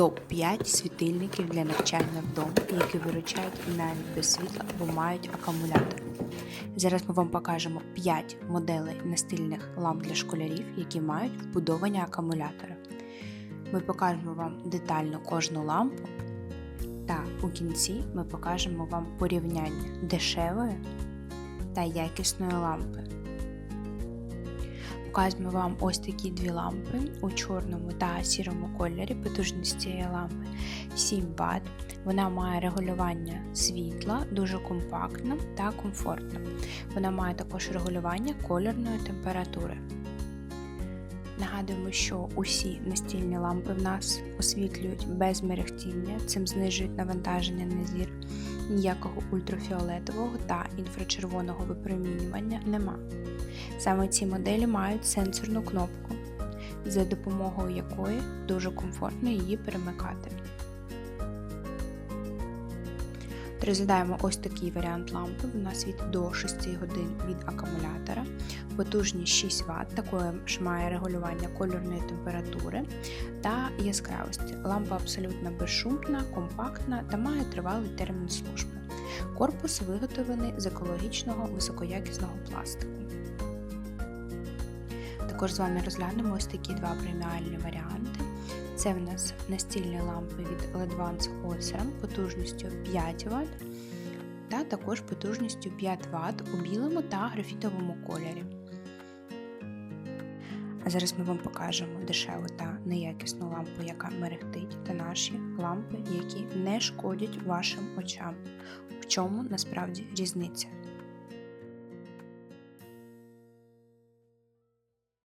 топ-5 світильників для навчання вдома, які виручають навіть без світла або мають акумулятор. Зараз ми вам покажемо 5 моделей настільних ламп для школярів, які мають вбудовані акумулятори. Ми покажемо вам детально кожну лампу, та у кінці ми покажемо вам порівняння дешевої та якісної лампи. Показуємо вам ось такі дві лампи у чорному та сірому кольорі. Потужність цієї лампи 7 Вт. Вона має регулювання світла, дуже компактна та комфортна. Вона має також регулювання кольорної температури. Нагадуємо, що усі настільні лампи в нас освітлюють без мерехтіння, цим знижують навантаження на зір. Ніякого ультрафіолетового та інфрачервоного випромінювання нема. Саме ці моделі мають сенсорну кнопку, за допомогою якої дуже комфортно її перемикати. Розглядаємо ось такий варіант лампи. Вона світить до 6 годин від акумулятора, потужність 6 Вт, також має регулювання кольорної температури та яскравості. Лампа абсолютно безшумна, компактна та має тривалий термін служби. Корпус виготовлений з екологічного високоякісного пластику. Також з вами розглянемо ось такі два преміальні варіанти. Це в нас настільні лампи від Ledvance Osram потужністю 5 Вт та також потужністю 5 Вт у білому та графітовому кольорі. А зараз ми вам покажемо дешеву та неякісну лампу, яка мерехтить, та наші лампи, які не шкодять вашим очам. В чому насправді різниця?